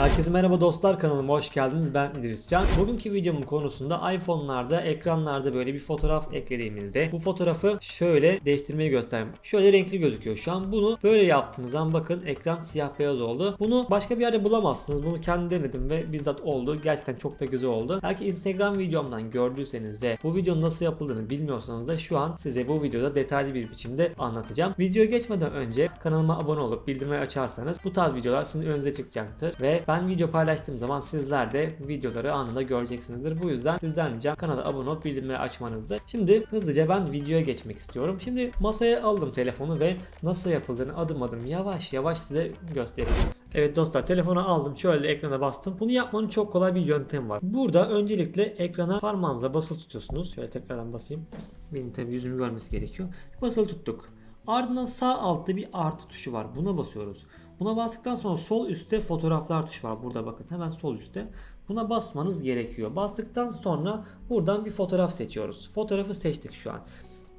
Herkese merhaba dostlar kanalıma hoş geldiniz. Ben İdris Can. Bugünkü videomun konusunda iPhone'larda ekranlarda böyle bir fotoğraf eklediğimizde bu fotoğrafı şöyle değiştirmeyi göstereyim. Şöyle renkli gözüküyor. Şu an bunu böyle yaptığınız zaman bakın ekran siyah beyaz oldu. Bunu başka bir yerde bulamazsınız. Bunu kendim denedim ve bizzat oldu. Gerçekten çok da güzel oldu. Belki Instagram videomdan gördüyseniz ve bu videonun nasıl yapıldığını bilmiyorsanız da şu an size bu videoda detaylı bir biçimde anlatacağım. Videoya geçmeden önce kanalıma abone olup bildirimleri açarsanız bu tarz videolar sizin önünüze çıkacaktır ve ben video paylaştığım zaman sizler de videoları anında göreceksinizdir. Bu yüzden sizden ricam kanala abone olup bildirimleri açmanızdır. Şimdi hızlıca ben videoya geçmek istiyorum. Şimdi masaya aldım telefonu ve nasıl yapıldığını adım adım yavaş yavaş size göstereyim. Evet dostlar telefonu aldım şöyle ekrana bastım. Bunu yapmanın çok kolay bir yöntemi var. Burada öncelikle ekrana parmağınızla basılı tutuyorsunuz. Şöyle tekrardan basayım. Benim tabii yüzümü görmesi gerekiyor. Basılı tuttuk. Ardından sağ altta bir artı tuşu var. Buna basıyoruz. Buna bastıktan sonra sol üstte fotoğraflar tuşu var. Burada bakın hemen sol üstte. Buna basmanız gerekiyor. Bastıktan sonra buradan bir fotoğraf seçiyoruz. Fotoğrafı seçtik şu an.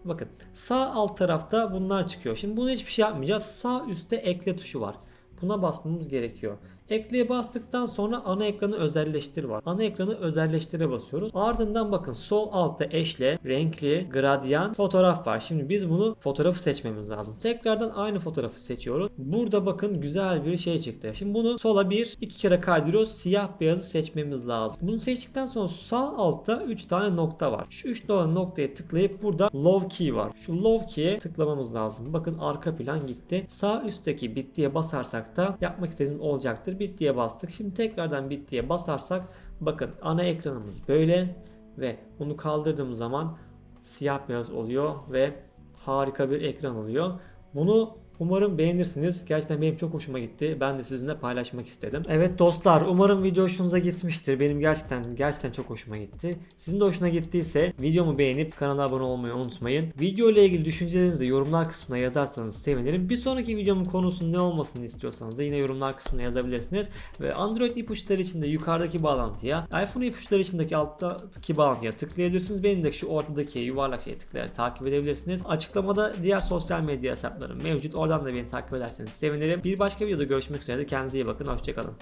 Bakın sağ alt tarafta bunlar çıkıyor. Şimdi bunu hiçbir şey yapmayacağız. Sağ üstte ekle tuşu var. Buna basmamız gerekiyor. Ekleye bastıktan sonra ana ekranı özelleştir var. Ana ekranı özelleştire basıyoruz. Ardından bakın sol altta eşle, renkli, gradyan fotoğraf var. Şimdi biz bunu fotoğrafı seçmemiz lazım. Tekrardan aynı fotoğrafı seçiyoruz. Burada bakın güzel bir şey çıktı. Şimdi bunu sola bir iki kere kaydırıyoruz. Siyah beyazı seçmemiz lazım. Bunu seçtikten sonra sağ altta 3 tane nokta var. Şu 3 tane noktaya tıklayıp burada Love Key var. Şu Love Key'e tıklamamız lazım. Bakın arka plan gitti. Sağ üstteki bittiye basarsak da yapmak istediğimiz olacaktır. Bittiye bastık. Şimdi tekrardan bittiye basarsak bakın ana ekranımız böyle ve bunu kaldırdığım zaman siyah beyaz oluyor ve harika bir ekran oluyor. Bunu Umarım beğenirsiniz. Gerçekten benim çok hoşuma gitti. Ben de sizinle paylaşmak istedim. Evet dostlar umarım video hoşunuza gitmiştir. Benim gerçekten gerçekten çok hoşuma gitti. Sizin de hoşuna gittiyse videomu beğenip kanala abone olmayı unutmayın. Video ile ilgili düşüncelerinizi de yorumlar kısmına yazarsanız sevinirim. Bir sonraki videomun konusunun ne olmasını istiyorsanız da yine yorumlar kısmına yazabilirsiniz. Ve Android ipuçları için de yukarıdaki bağlantıya, iPhone ipuçları içindeki alttaki bağlantıya tıklayabilirsiniz. Benim de şu ortadaki yuvarlak şeye tıklayarak takip edebilirsiniz. Açıklamada diğer sosyal medya hesaplarım mevcut. Oradan da beni takip ederseniz sevinirim. Bir başka videoda görüşmek üzere. Kendinize iyi bakın. Hoşçakalın.